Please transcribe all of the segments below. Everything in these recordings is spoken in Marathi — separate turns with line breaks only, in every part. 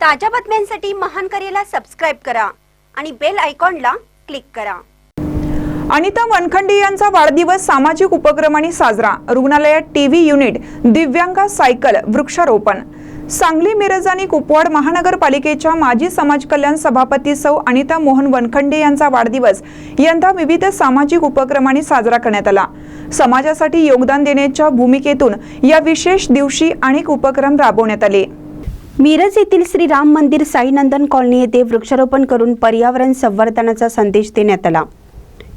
ताज्या बातम्यांसाठी महान करेला सबस्क्राईब करा आणि बेल आयकॉनला क्लिक करा.
अनिता वनखंडे यांचा वाढदिवस सामाजिक उपक्रमाने साजरा. रुग्णालयात टीव्ही युनिट दिव्यांग सायकल वृक्षारोपण. सांगली मिरज आणि कुपवाड महानगरपालिकेच्या माजी समाज कल्याण सभापती सौ अनिता मोहन वनखंडे यांचा वाढदिवस यंदा विविध सामाजिक उपक्रमांनी साजरा करण्यात आला. समाजासाठी योगदान देण्याच्या भूमिकेतून या विशेष दिवशी अनेक उपक्रम राबवण्यात आले.
मिरज येथील श्री राम मंदिर साईनंदन कॉलनी येथे वृक्षारोपण करून पर्यावरण संवर्धनाचा संदेश देण्यात आला.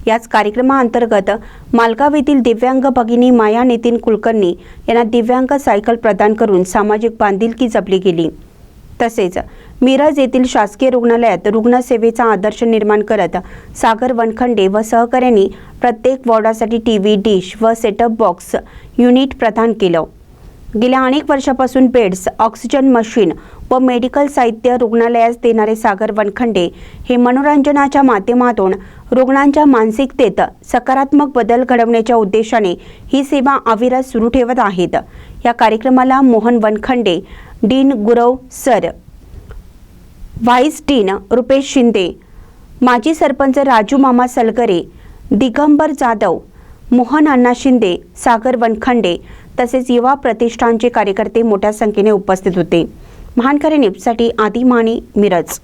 याच कार्यक्रमाअंतर्गत मालगाव येथील दिव्यांग भगिनी माया नितीन कुलकर्णी यांना दिव्यांग सायकल प्रदान करून सामाजिक बांधिलकी जपली गेली. तसेच मिरज येथील शासकीय रुग्णालयात रुग्णसेवेचा आदर्श निर्माण करत सागर वनखंडे व सहकाऱ्यांनी प्रत्येक वॉर्डासाठी टी व्ही डिश व सेटअप बॉक्स युनिट प्रदान केलं. गेल्या अनेक वर्षापासून बेड्स ऑक्सिजन मशीन व मेडिकल साहित्य रुग्णालयास देणारे सागर वनखंडे हे मनोरंजनाच्या माध्यमातून रुग्णांच्या मानसिकतेत सकारात्मक बदल घडवण्याच्या उद्देशाने ही सेवा अविरत सुरू ठेवत आहेत. या कार्यक्रमाला Mohan Vankhande dean Gurav sir vice dean Rupesh Shinde माजी सरपंच राजू मामा सलगरे दिगंबर जाधव मोहन अण्णा शिंदे सागर वनखंडे तसेच युवा प्रतिष्ठानचे कार्यकर्ते मोठ्या संख्येने उपस्थित होते. महानकरी न्यूजसाठी आदी माने मिरज.